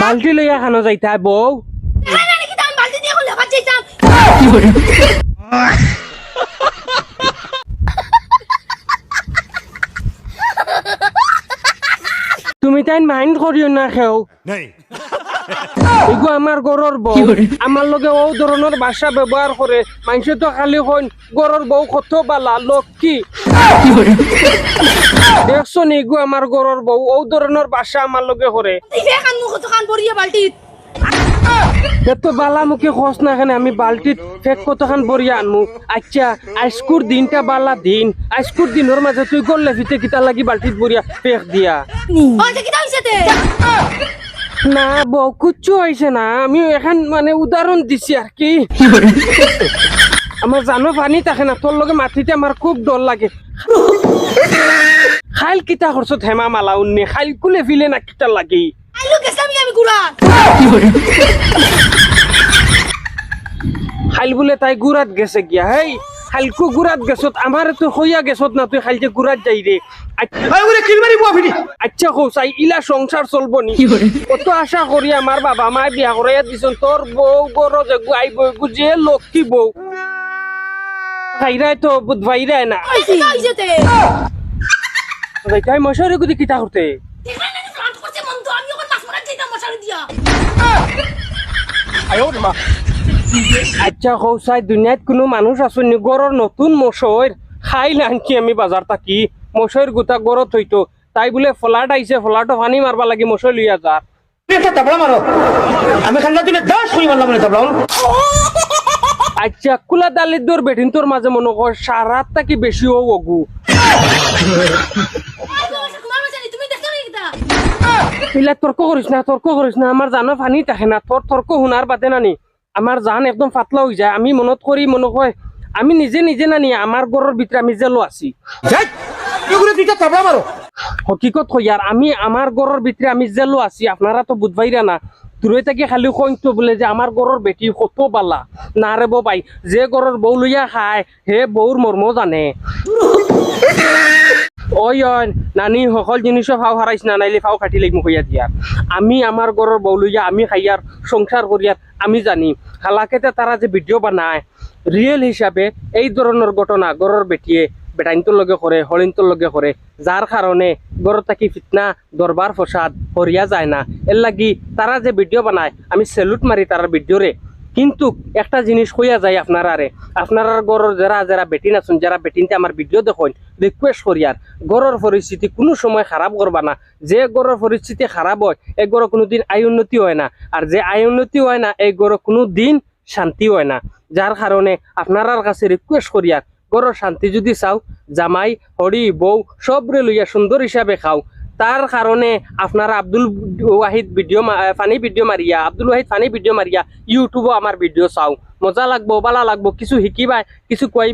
বাল্টি লইয়া খানো যাইতা বউ। তুমি তাই মাইন্ড করিও না খেও। এগো আমার গরর বউ। আমার লগে ও ধরনের ভাষা ব্যবহার করে মানুষে তো খালি হইন গরর বউ কত বালা লক্ষ্মী দেখছ নি গো আমার গরর বউ। ও ধরনের ভাষা আমার লগে করে। কান কান এত বালা মুখে খোঁজ না খানে আমি বালতিত ফেক কতখান বরিয়া আনমু। আচ্ছা আজকুর দিনটা বালা দিন। আজকুর দিনের মাঝে তুই গল্লে ফিতে কিতা লাগি বালতিত বরিয়া ফেক দিয়া। না বউ কুচ্ছু হয়েছে না। আমি এখন মানে উদাহরণ দিছি আর কি। আমার জানো পানি থাকে না। তোর লগে মাটিতে আমার খুব ডর লাগে। খাইল কিতা করছত হেমা মালা উন্নে? খাইল কুলে ফিলে না কিতা লাগে? খাইল বলে তাই গুড়াত গেছে গিয়া। হেই খাইলকু গুড়াত গেছত? আমার তো হইয়া গেছত না তুই খাইলতে গুড়াত যাই রে আচ্ছা কৌসাই ইলা সংসার চলবো নি? কত আশা করি আমার বাবা মায় বিয়া করাইয়া দিছন তোর বউ গরো যে আই বউ যে লক্ষ্মী বউ খাইরাই তো বুধবাইরাই না। দেখি তাই মশারি গুদি কিতা করতে? মাছ আচ্ছা কৌসাই দুনিয়াত কোনো মানুষ আসুন গরর নতুন মশর খাই আনছি আমি বাজার থাকি মশর গোটা গরত হইতো তাই বোলে ফলাট আইছে ফলাটো পানি মারবা লাগি মশর লইয়া যার একটা তাবলা মারো আমি খান্না তুলে দশ কই মারলাম না তাবলা। আচ্ছা কুলা দালির দর বেঠিন তোর মাঝে মনে কর সারাত থাকি বেশি ও অগু তোমার মশারি তুমি দেখছ নাকি তা এলা তর্ক করিস না তর্ক করিস না আমার জানো পানি থাকে না তোর তর্ক শুনার বাদে নানি। আমার জান একদম পাতলা হয়ে যায় আমি মনত করি মনে কয় আমি নিজে নিজে নানি আমার গরর ভিতরে আমি জেলো আছি। হকিকত কই আর আমি আমার গরর ভিতরে আমি জেলো আছি আপনারা তো বুধবাইরা না দূরে থেকে খালি কইতো বলে যে আমার গরর বেটি কত বালা না রে বাই, যে গরর বউ লইয়া খায়, হে বউর মর্ম জানে। ওই ওই নানি সকল জিনিসও ফাও হারাইছ না নাইলে ফাও কাটি লাগি মুখ দিয়ার আমি আমার ঘরের বউ লইয়া, আমি খাইয়ার সংসার করিয়ার আমি জানি হালাকেতে তারা যে ভিডিও বানায় রিয়েল হিসাবে এই ধরনের ঘটনা গরর বেটিয়ে বেটাইনটোর লগে করে হরিণটোর লগে করে যার কারণে গরর থাকি ফিতনা দরবার ফসাদ হরিয়া যায় না। এর লাগি তারা যে ভিডিও বানায়, আমি সেলুট মারি তার ভিডিওরে কিন্তু একটা জিনিস হইয়া যায় আপনারা রে আপনার গরর যারা যারা বেটিন আছেন যারা বেটিনতে আমার ভিডিও দেখুন রিকোয়েস্ট করিয়ার গরর পরিস্থিতি কোনো সময় খারাপ করবা না। যে গরর পরিস্থিতি খারাপ হয়, এই গরর কোনোদিন আয় উন্নতি হয় না। আর যে আয় উন্নতি হয় না, এই গরর কোনো দিন শান্তি হয় না। যার কারণে আপনার কাছে রিকোয়েস্ট করিয়ার গরর শান্তি যদি চাও, জামাই হরি বউ সবরে লইয়া সুন্দর হিসাবে খাও। তার কারণে আপনারা Abdul Wahid video funny video Maria Abdul Wahid funny video Maria ইউটিউবও আমার ভিডিও চাও। মজা লাগবো, বালা লাগবো, কিছু শিকিবা, কিছু কইবা